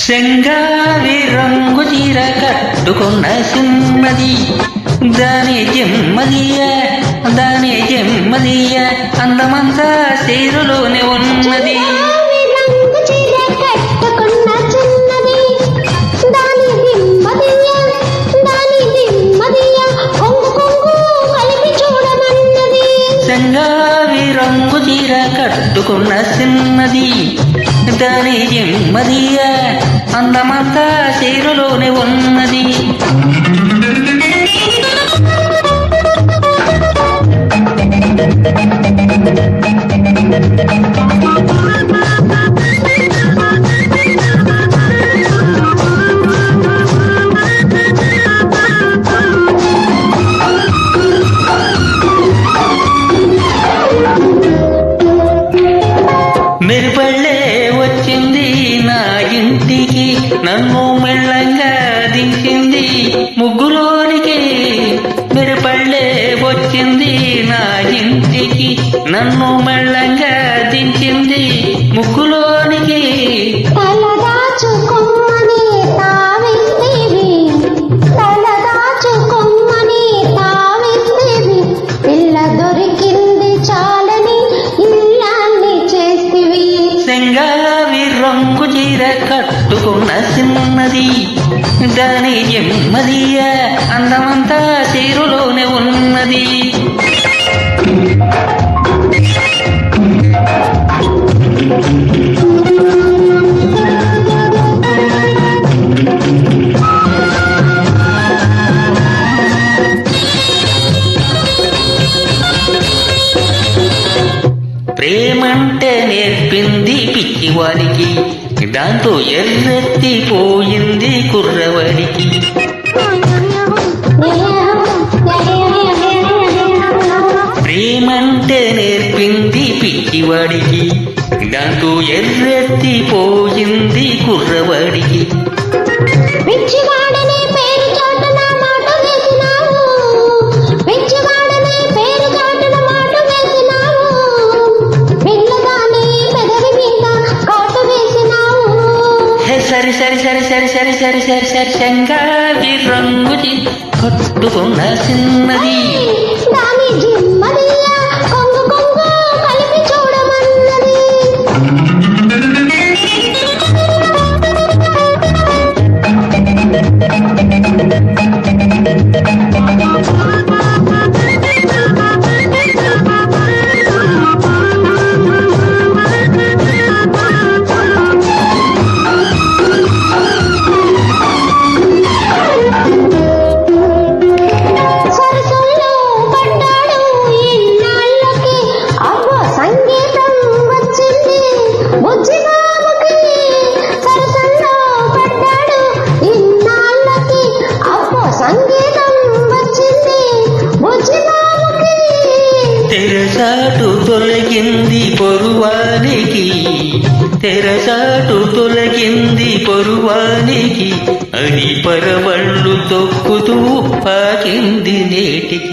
శంగారి రంగు చీర కట్టుకున్న సున్నది దాని జమ్మలియ దాని జమ్మలియ అందమంతా చీరలోనే ఉన్నది శంగావి రంగు చీర కట్టుకున్న చిన్నది. దాని జమ్మదియ అందమంతా చీరలోనే ఉన్నది. పళ్ళే వచ్చింది నా ఇంటికి. నన్ను మెళ్ళంగా దించింది ముగ్గులోనికి మెరుపళ్ళే వచ్చింది నా ఇంటికి. నన్ను మెళ్ళంగా దించింది ముగ్గులోనికి కట్టుకున్న సిన్నది దాని ఎమ్మదియ అందమంతా తీరులోనే ఉన్నది. ప్రేమంటే నేర్పింది పిచ్చివాడికి. దాంతో ఎర్రెత్తి పోయింది కుర్రవాడికి ప్రేమంటే నేర్పింది పిచ్చివాడికి దాంతో ఎర్రెత్తి పోయింది కుర్రవాడికి. హే సరి సరి సరి సరి సరి సరి సరి సరి శంగావి రంగుది కట్టుకున్న చిన్నది. తొలగింది పొరువానికి తెరసాటు తొలగింది పొరువానికి అడి పరవళ్ళు తొక్కుతూ పాకింది నేటికి.